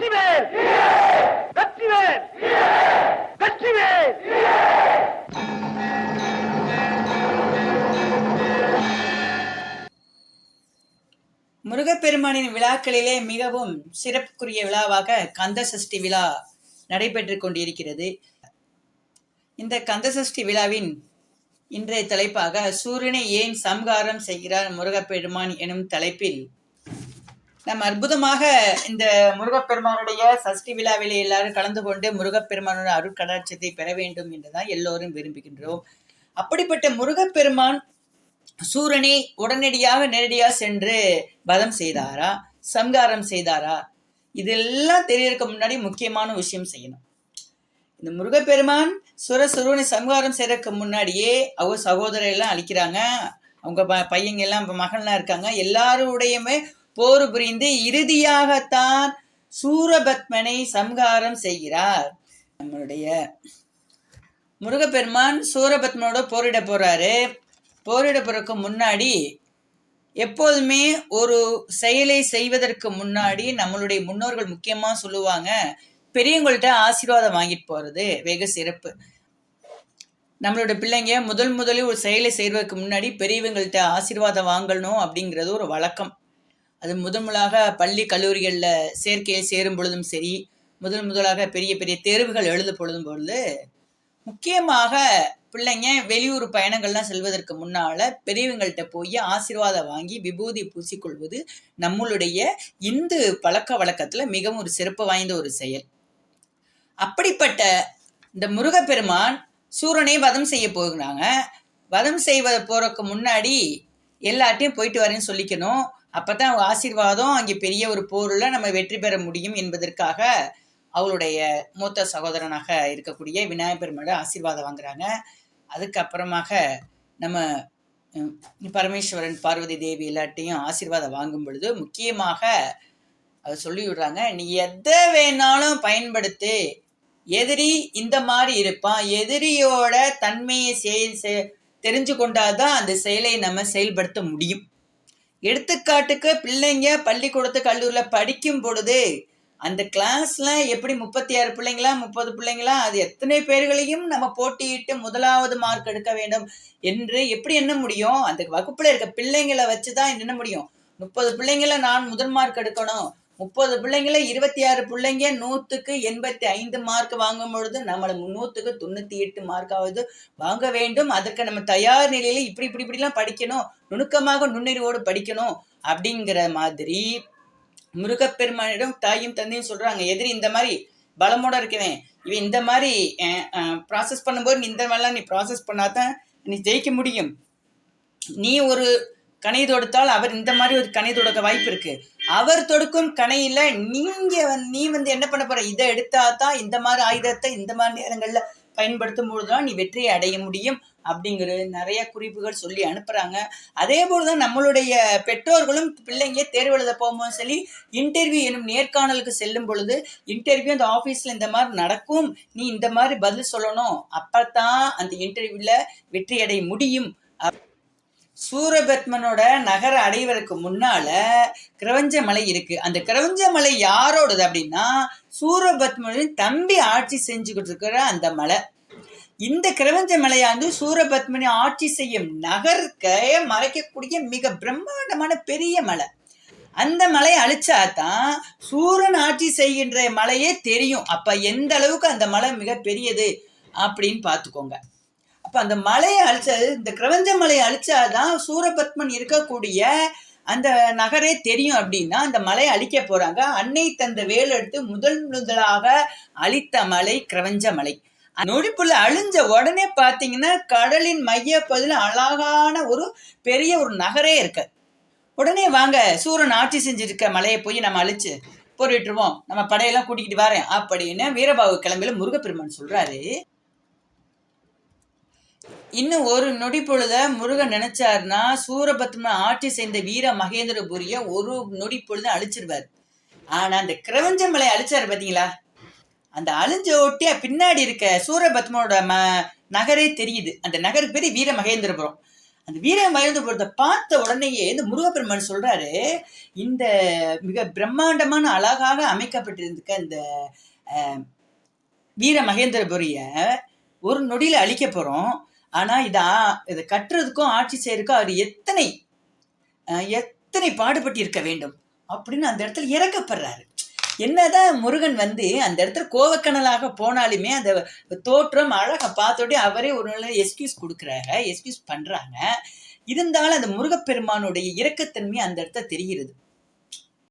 வெற்றிவேல் வெற்றிவேல் வெற்றிவேல் முருகப்பெருமானின் விழாக்களிலே மிகவும் சிறப்புக்குரிய விழாவாக கந்த சஷ்டி விழா நடைபெற்றுக் கொண்டிருக்கிறது. இந்த கந்த சஷ்டி விழாவின் இன்றைய தலைப்பாக சூரியனை ஏன் சம்காரம் செய்கிறார் முருகப்பெருமான் எனும் தலைப்பில் நம்ம அற்புதமாக இந்த முருகப்பெருமானுடைய சஷ்டி விழாவிலே எல்லாரும் கலந்து கொண்டு முருகப்பெருமானோட அருட்கடாட்சத்தை பெற வேண்டும் என்றுதான் எல்லோரும் விரும்புகின்றோம். அப்படிப்பட்ட முருகப்பெருமான் சூரனை உடனடியாக நேரடியாக சென்று வதம் செய்தாரா சம்காரம் செய்தாரா? இதெல்லாம் தெரியறதுக்கு முன்னாடி முக்கியமான விஷயம் செய்யணும். இந்த முருகப்பெருமான் சுர சுருவனை சம்ஹாரம் செய்யறதுக்கு முன்னாடியே அவங்க சகோதரர் எல்லாம் அழிக்கிறாங்க. அவங்க ப பையங்க எல்லாம் இப்போ மகள்லாம் இருக்காங்க. எல்லாருடையுமே போர் புரிந்து இறுதியாகத்தான் சூரபத்மனை சம்ஹாரம் செய்கிறார். நம்மளுடைய முருகப்பெருமான் சூரபத்மனோட போரிட போறாரு. போரிட போறதுக்கு முன்னாடி எப்போதுமே ஒரு செயலை செய்வதற்கு முன்னாடி நம்மளுடைய முன்னோர்கள் முக்கியமா சொல்லுவாங்க பெரியவங்கள்ட்ட ஆசீர்வாதம் வாங்கிட்டு போறது வெகு சிறப்பு. நம்மளோட பிள்ளைங்க முதல் முதலில் ஒரு செயலை செய்வதற்கு முன்னாடி பெரியவங்கள்ட்ட ஆசீர்வாதம் வாங்கணும் அப்படிங்கிறது ஒரு வழக்கம். அது முதன் முதலாக பள்ளி கல்லூரிகளில் சேர்க்கையில் சேரும் பொழுதும் சரி முதல் முதலாக பெரிய பெரிய தேர்வுகள் எழுத பொழுதும் பொழுது முக்கியமாக பிள்ளைங்க வெளியூர் பயணங்கள்லாம் செல்வதற்கு முன்னால பெரியவங்கள்ட்ட போய் ஆசீர்வாதம் வாங்கி விபூதி பூசிக்கொள்வது நம்மளுடைய இந்து பழக்க வழக்கத்துல மிகவும் ஒரு சிறப்பு வாய்ந்த ஒரு செயல். அப்படிப்பட்ட இந்த முருகப்பெருமான் சூரனை வதம் செய்ய போகிறாங்க. வதம் செய்வ போறதுக்கு முன்னாடி எல்லார்ட்டையும் போயிட்டு வரேன்னு சொல்லிக்கணும். அப்பதான் அவங்க ஆசீர்வாதம் அங்கே பெரிய ஒரு போர்ல நம்ம வெற்றி பெற முடியும் என்பதற்காக அவளுடைய மூத்த சகோதரனாக இருக்கக்கூடிய விநாயகர் பெருமாள் ஆசீர்வாதம் வாங்குறாங்க. அதுக்கப்புறமாக நம்ம பரமேஸ்வரன் பார்வதி தேவி எல்லாட்டையும் ஆசீர்வாதம் வாங்கும் பொழுது முக்கியமாக அதை சொல்லி விடுறாங்க நீ எதை வேணாலும் பயன்படுத்து. எதிரி இந்த மாதிரி இருப்பான். எதிரியோட தன்மையை செயல் செ- தெரிஞ்சு கொண்டாதான் அந்த செயலை நம்ம செயல்படுத்த முடியும். எடுத்துக்காட்டுக்கு பிள்ளைங்க பள்ளிக்கூடத்து கல்லூரியில் படிக்கும் பொழுது அந்த கிளாஸ்ல எப்படி முப்பத்தி ஆறு பிள்ளைங்களா முப்பது பிள்ளைங்களா அது எத்தனை பேர்களையும் நம்ம போட்டியிட்டு முதலாவது மார்க் எடுக்க வேண்டும் என்று எப்படி எண்ண முடியும்? அந்த வகுப்புல இருக்க பிள்ளைங்களை வச்சுதான் என்ன முடியும். முப்பது பிள்ளைங்கள நான் முதல் மார்க் எடுக்கணும். முப்பது பிள்ளைங்கள இருபத்தி ஆறு பிள்ளைங்க நூற்றுக்கு எண்பத்தி ஐந்து மார்க் வாங்கும் பொழுது நம்மளை நூற்றுக்கு தொண்ணூற்றி எட்டு மார்க்காவது வாங்க வேண்டும். அதற்கு நம்ம தயார் நிலையில இப்படி இப்படி இப்படிலாம் படிக்கணும். நுணுக்கமாக நுண்ணறிவோடு படிக்கணும் அப்படிங்கிற மாதிரி முருகப்பெருமானிடம் தாயும் தந்தையும் சொல்றாங்க எதிரி இந்த மாதிரி பலமோட இருக்கவேன். இவன் இந்த மாதிரி ப்ராசஸ் பண்ணும்போது நீ இந்த மாதிரிலாம் நீ ப்ராசஸ் பண்ணாதான் நீ ஜெயிக்க முடியும். நீ ஒரு கணை தொடுத்தால் அவர் இந்த மாதிரி ஒரு கணை தொடுக்க வாய்ப்பு இருக்கு. அவர் தொடுக்கும் கணையில நீங்க வந்து- நீ வந்து என்ன பண்ண போற? இதை எடுத்தா தான் இந்த மாதிரி ஆயுதத்தை இந்த மாதிரி நேரங்கள்ல பயன்படுத்தும் பொழுதுதான் நீ வெற்றியை அடைய முடியும் அப்படிங்கிற நிறைய குறிப்புகள் சொல்லி அனுப்புறாங்க. அதே போலதான் நம்மளுடைய பெற்றோர்களும் பிள்ளைங்க தேர்வு எழுத போகும்போது சரி இன்டர்வியூ எனும் நேர்காணலுக்கு செல்லும் பொழுது இன்டர்வியூ அந்த ஆஃபீஸில் இந்த மாதிரி நடக்கும் நீ இந்த மாதிரி பதில் சொல்லணும் அப்பதான் அந்த இன்டர்வியூல வெற்றி அடைய முடியும் அப்- சூரபத்மனோட நகர அடைவதற்கு முன்னால கிரவஞ்ச மலை இருக்கு. அந்த கிரவஞ்ச மலை யாரோடது அப்படின்னா சூரபத்மனின் தம்பி ஆட்சி செஞ்சுக்கிட்டு இருக்கிற அந்த மலை. இந்த கிரவஞ்ச மலையானது சூரபத்மனி ஆட்சி செய்யும் நகர்க்க மறைக்கக்கூடிய மிக பிரம்மாண்டமான பெரிய மலை. அந்த மலையை அழிச்சாதான் சூரன் ஆட்சி செய்கின்ற மலையே தெரியும். அப்ப எந்த அளவுக்கு அந்த மலை மிக பெரியது அப்படின்னு பார்த்துக்கோங்க. அப்போ அந்த மலையை அழிச்சது இந்த கிரவஞ்ச மலையை அழிச்சாதான் சூரபத்மன் இருக்கக்கூடிய அந்த நகரே தெரியும் அப்படின்னா அந்த மலையை அழிக்க போறாங்க. அன்னை தந்த வேல் எடுத்து முதல் முதலாக அழித்த மலை கிரவஞ்ச மலை. நொடிப்புள்ள அழிஞ்ச உடனே பார்த்தீங்கன்னா கடலின் மைய பகுதியில் அழகான ஒரு பெரிய ஒரு நகரே இருக்கு. உடனே வாங்க சூரன் ஆட்சி செஞ்சிருக்க மலையை போய் நம்ம அழிச்சு போரிட்டுருவோம் நம்ம படையெல்லாம் கூட்டிக்கிட்டு வரேன் அப்படின்னு வீரபாகு கிளம்பில முருகப்பெருமான் சொல்றாரு. இன்னும் ஒரு நொடி பொழுத முருகன் நினைச்சார்னா சூரபத்மனை ஆட்சி செய்த வீர மகேந்திரபுரிய ஒரு நொடி பொழுத அழிச்சிருவார். ஆனா அந்த கிரவஞ்ச மலை அழிச்சாரு பாத்தீங்களா? அந்த அழிஞ்ச ஒட்டியா பின்னாடி இருக்க சூரபத்மனோட ம நகரே தெரியுது. அந்த நகருக்கு பேர் வீர மகேந்திரபுரம். அந்த வீர மகேந்திரபுரத்தை பார்த்த உடனேயே இந்த முருகப்பெருமான் சொல்றாரு இந்த மிக பிரம்மாண்டமான அழகாக அமைக்கப்பட்டிருக்க இந்த வீர மகேந்திரபுரிய ஒரு நொடியில அழிக்க போறோம். ஆனா இத இதை கட்டுறதுக்கும் ஆட்சி செய்யறதுக்கும் அவர் எத்தனை எத்தனை பாடுபட்டு இருக்க வேண்டும் அப்படின்னு அந்த இடத்துல இறக்கப்படுறாரு. என்னதான் முருகன் வந்து அந்த இடத்துல கோவக்கணலாக போனாலுமே அந்த தோற்றம் அழகை பார்த்தோடே அவரே ஒரு நல்ல எஸ்கியூஸ் கொடுக்குறாங்க எஸ்கியூஸ் பண்றாங்க. இருந்தாலும் அந்த முருகப்பெருமானுடைய இறக்கத்தன்மை அந்த இடத்துல தெரிகிறது.